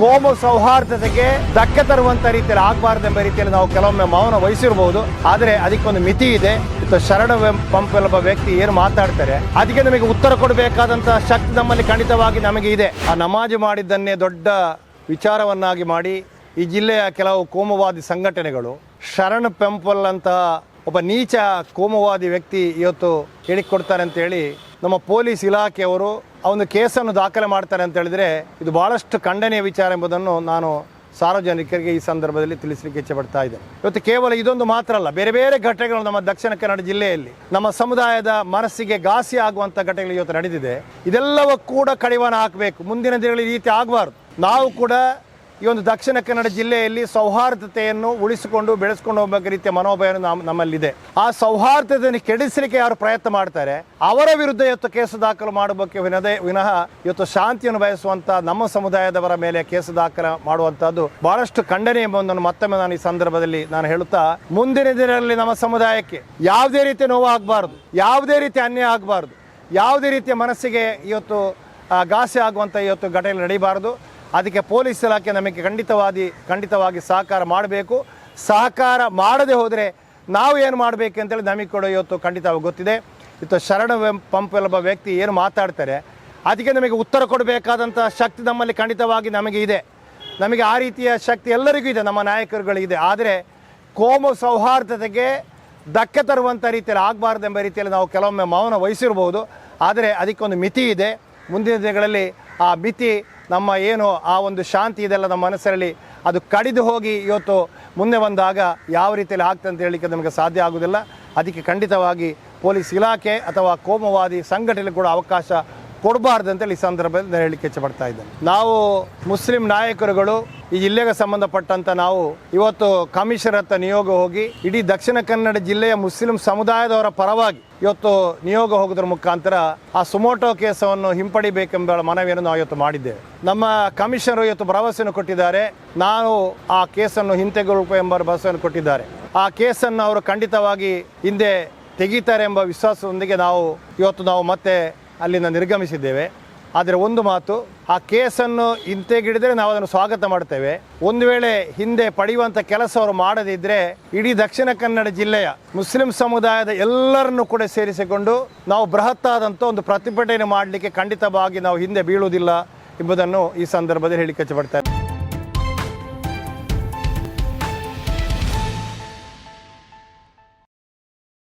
ಕೋಮು ಸೌಹಾರ್ದತೆಗೆ ಧಕ್ಕೆ ತರುವಂತ ರೀತಿಯಲ್ಲಿ ಆಗಬಾರ್ದೆಂಬ ರೀತಿಯಲ್ಲಿ ನಾವು ಕೆಲವೊಮ್ಮೆ ಮೌನ ವಹಿಸಿರಬಹುದು ಆದರೆ ಅದಕ್ಕೊಂದು ಮಿತಿ ಇದೆ. ಶರಣ ಪಂಪ್ ಎಂಬ ವ್ಯಕ್ತಿ ಏನು ಮಾತಾಡ್ತಾರೆ ಅದಕ್ಕೆ ನಮಗೆ ಉತ್ತರ ಕೊಡಬೇಕಾದಂತ ಶಕ್ತಿ ನಮ್ಮಲ್ಲಿ ಖಂಡಿತವಾಗಿ ನಮಗೆ ಇದೆ. ಆ ನಮಾಜು ಮಾಡಿದ್ದನ್ನೇ ದೊಡ್ಡ ವಿಚಾರವನ್ನಾಗಿ ಮಾಡಿ ಈ ಜಿಲ್ಲೆಯ ಕೆಲವು ಕೋಮುವಾದಿ ಸಂಘಟನೆಗಳು, ಶರಣ ಪೆಂಪಲ್ ಅಂತಹ ಒಬ್ಬ ನೀಚ ಕೋಮುವಾದಿ ವ್ಯಕ್ತಿ ಇವತ್ತು ಹೇಳಿಕೊಡ್ತಾರೆ ಅಂತ ಹೇಳಿ ನಮ್ಮ ಪೊಲೀಸ್ ಇಲಾಖೆಯವರು ಒಂದು ಕೇಸನ್ನು ದಾಖಲೆ ಮಾಡ್ತಾರೆ ಅಂತ ಹೇಳಿದ್ರೆ ಇದು ಬಹಳಷ್ಟು ಖಂಡನೀಯ ವಿಚಾರ ಎಂಬುದನ್ನು ನಾನು ಸಾರ್ವಜನಿಕರಿಗೆ ಈ ಸಂದರ್ಭದಲ್ಲಿ ತಿಳಿಸಲಿಕ್ಕೆ ಇಚ್ಛೆಪಡ್ತಾ ಇದ್ದೇನೆ. ಇವತ್ತು ಕೇವಲ ಇದೊಂದು ಮಾತ್ರ ಅಲ್ಲ, ಬೇರೆ ಬೇರೆ ಘಟನೆಗಳು ನಮ್ಮ ದಕ್ಷಿಣ ಕನ್ನಡ ಜಿಲ್ಲೆಯಲ್ಲಿ, ನಮ್ಮ ಸಮುದಾಯದ ಮನಸ್ಸಿಗೆ ಘಾಸಿ ಆಗುವಂಥ ಘಟನೆಗಳು ಇವತ್ತು ನಡೆದಿದೆ. ಇದೆಲ್ಲವೂ ಕೂಡ ಕಡಿವಾಣ ಹಾಕಬೇಕು. ಮುಂದಿನ ದಿನಗಳಲ್ಲಿ ಈ ರೀತಿ ಆಗಬಾರ್ದು. ನಾವು ಕೂಡ ಈ ಒಂದು ದಕ್ಷಿಣ ಕನ್ನಡ ಜಿಲ್ಲೆಯಲ್ಲಿ ಸೌಹಾರ್ದತೆಯನ್ನು ಉಳಿಸಿಕೊಂಡು ಬೆಳೆಸ್ಕೊಂಡು ಹೋಗಬೇಕು ರೀತಿಯ ಮನೋಭಾವ ನಮ್ಮ ನಮ್ಮಲ್ಲಿದೆ. ಆ ಸೌಹಾರ್ದತೆಯನ್ನು ಕೆಡಿಸಲಿಕ್ಕೆ ಯಾರು ಪ್ರಯತ್ನ ಮಾಡ್ತಾರೆ, ಅವರ ವಿರುದ್ಧ ಇವತ್ತು ಕೇಸು ದಾಖಲು ಮಾಡಬೇಕು ವಿನದೇ, ವಿನಃ ಇವತ್ತು ಶಾಂತಿಯನ್ನು ಬಯಸುವಂತ ನಮ್ಮ ಸಮುದಾಯದವರ ಮೇಲೆ ಕೇಸು ದಾಖಲು ಮಾಡುವಂತಹದ್ದು ಬಹಳಷ್ಟು ಖಂಡನೆ ಎಂಬುದನ್ನು ಮತ್ತೊಮ್ಮೆ ನಾನು ಈ ಸಂದರ್ಭದಲ್ಲಿ ನಾನು ಹೇಳುತ್ತಾ, ಮುಂದಿನ ದಿನಗಳಲ್ಲಿ ನಮ್ಮ ಸಮುದಾಯಕ್ಕೆ ಯಾವುದೇ ರೀತಿಯ ನೋವು ಆಗಬಾರ್ದು ಯಾವುದೇ ರೀತಿಯ ಅನ್ಯಾಯ ಆಗಬಾರ್ದು, ಯಾವುದೇ ರೀತಿಯ ಮನಸ್ಸಿಗೆ ಇವತ್ತು ಘಾಸಿ ಆಗುವಂಥ ಇವತ್ತು ಘಟನೆ ನಡೀಬಾರದು. ಅದಕ್ಕೆ ಪೊಲೀಸ್ ಇಲಾಖೆ ನಮಗೆ ಖಂಡಿತವಾಗಿ ಖಂಡಿತವಾಗಿ ಸಹಕಾರ ಮಾಡಬೇಕು. ಸಹಕಾರ ಮಾಡದೆ ಹೋದರೆ ನಾವು ಏನು ಮಾಡಬೇಕು ಅಂತೇಳಿ ನಮಗೆ ಕೂಡ ಇವತ್ತು ಖಂಡಿತವಾಗಿ ಗೊತ್ತಿದೆ. ಇವತ್ತು ಶರಣ ಪಂಪ್ ಎಂಬ ವ್ಯಕ್ತಿ ಏನು ಮಾತಾಡ್ತಾರೆ, ಅದಕ್ಕೆ ನಮಗೆ ಉತ್ತರ ಕೊಡಬೇಕಾದಂಥ ಶಕ್ತಿ ನಮ್ಮಲ್ಲಿ ಖಂಡಿತವಾಗಿ ನಮಗೆ ಇದೆ. ನಮಗೆ ಆ ರೀತಿಯ ಶಕ್ತಿ ಎಲ್ಲರಿಗೂ ಇದೆ, ನಮ್ಮ ನಾಯಕರುಗಳಿದೆ ಆದರೆ ಕೋಮು ಸೌಹಾರ್ದತೆಗೆ ಧಕ್ಕೆ ತರುವಂಥ ರೀತಿಯಲ್ಲಿ ಆಗಬಾರ್ದೆಂಬ ರೀತಿಯಲ್ಲಿ ನಾವು ಕೆಲವೊಮ್ಮೆ ಮೌನ ವಹಿಸಿರ್ಬೋದು. ಆದರೆ ಅದಕ್ಕೊಂದು ಮಿತಿ ಇದೆ. ಮುಂದಿನ ದಿನಗಳಲ್ಲಿ ಆ ಮಿತಿ ನಮ್ಮ ಏನು ಆ ಒಂದು ಶಾಂತಿ ಇದೆಲ್ಲ ನಮ್ಮ ಮನಸ್ಸಲ್ಲಿ ಅದು ಕಡಿದು ಹೋಗಿ ಇವತ್ತು ಮುಂದೆ ಬಂದಾಗ ಯಾವ ರೀತಿಯಲ್ಲಿ ಆಗ್ತದೆ ಅಂತ ಹೇಳಲಿಕ್ಕೆ ನಮಗೆ ಸಾಧ್ಯ ಆಗುವುದಿಲ್ಲ. ಅದಕ್ಕೆ ಖಂಡಿತವಾಗಿ ಪೊಲೀಸ್ ಇಲಾಖೆ ಅಥವಾ ಕೋಮವಾದಿ ಸಂಘಟನೆ ಕೂಡ ಅವಕಾಶ ಕೊಡಬಾರ್ದು ಅಂತೇಳಿ ಈ ಸಂದರ್ಭದಲ್ಲಿ ಹೇಳಲಿಕ್ಕೆ ಇಚ್ಛಪಡ್ತಾ ಇದ್ದೇನೆ. ನಾವು ಮುಸ್ಲಿಂ ನಾಯಕರುಗಳು ಈ ಜಿಲ್ಲೆಗೆ ಸಂಬಂಧಪಟ್ಟಂತ ನಾವು ಇವತ್ತು ಕಮಿಷನರ್ ಹತ್ರ ನಿಯೋಗ ಹೋಗಿ ಇಡೀ ದಕ್ಷಿಣ ಕನ್ನಡ ಜಿಲ್ಲೆಯ ಮುಸ್ಲಿಂ ಸಮುದಾಯದವರ ಪರವಾಗಿ ಇವತ್ತು ನಿಯೋಗ ಹೋಗೋದ್ರ ಮುಖಾಂತರ ಆ ಸುಮೋಟೋ ಕೇಸವನ್ನು ಹಿಂಪಡಿಬೇಕೆಂಬ ಮನವಿಯನ್ನು ನಾವು ಇವತ್ತು ಮಾಡಿದ್ದೇವೆ. ನಮ್ಮ ಕಮಿಷನರ್ ಇವತ್ತು ಭರವಸೆಯನ್ನು ಕೊಟ್ಟಿದ್ದಾರೆ. ನಾನು ಆ ಕೇಸನ್ನು ಹಿಂತೆಗೊಳ್ಳುವ ಎಂಬ ಭರವಸೆಯನ್ನು ಕೊಟ್ಟಿದ್ದಾರೆ. ಆ ಕೇಸನ್ನು ಅವರು ಖಂಡಿತವಾಗಿ ಹಿಂದೆ ತೆಗೀತಾರೆ ಎಂಬ ವಿಶ್ವಾಸದೊಂದಿಗೆ ನಾವು ಇವತ್ತು ನಾವು ಮತ್ತೆ ಅಲ್ಲಿಂದ ನಿರ್ಗಮಿಸಿದ್ದೇವೆ. ಆದರೆ ಒಂದು ಮಾತು, ಆ ಕೇಸನ್ನು ಹಿಂತೆಗಿಡಿದರೆ ನಾವು ಅದನ್ನು ಸ್ವಾಗತ ಮಾಡ್ತೇವೆ ಒಂದು ವೇಳೆ ಹಿಂದೆ ಪಡೆಯುವಂಥ ಕೆಲಸ ಅವರು ಮಾಡದಿದ್ದರೆ ಇಡೀ ದಕ್ಷಿಣ ಕನ್ನಡ ಜಿಲ್ಲೆಯ ಮುಸ್ಲಿಂ ಸಮುದಾಯದ ಎಲ್ಲರನ್ನು ಕೂಡ ಸೇರಿಸಿಕೊಂಡು ನಾವು ಬೃಹತ್ತಾದಂಥ ಒಂದು ಪ್ರತಿಭಟನೆ ಮಾಡಲಿಕ್ಕೆ ಖಂಡಿತವಾಗಿ ನಾವು ಹಿಂದೆ ಬೀಳುವುದಿಲ್ಲ ಎಂಬುದನ್ನು ಈ ಸಂದರ್ಭದಲ್ಲಿ ಹೇಳಿ ಇಚ್ಛೆಪಡ್ತೇನೆ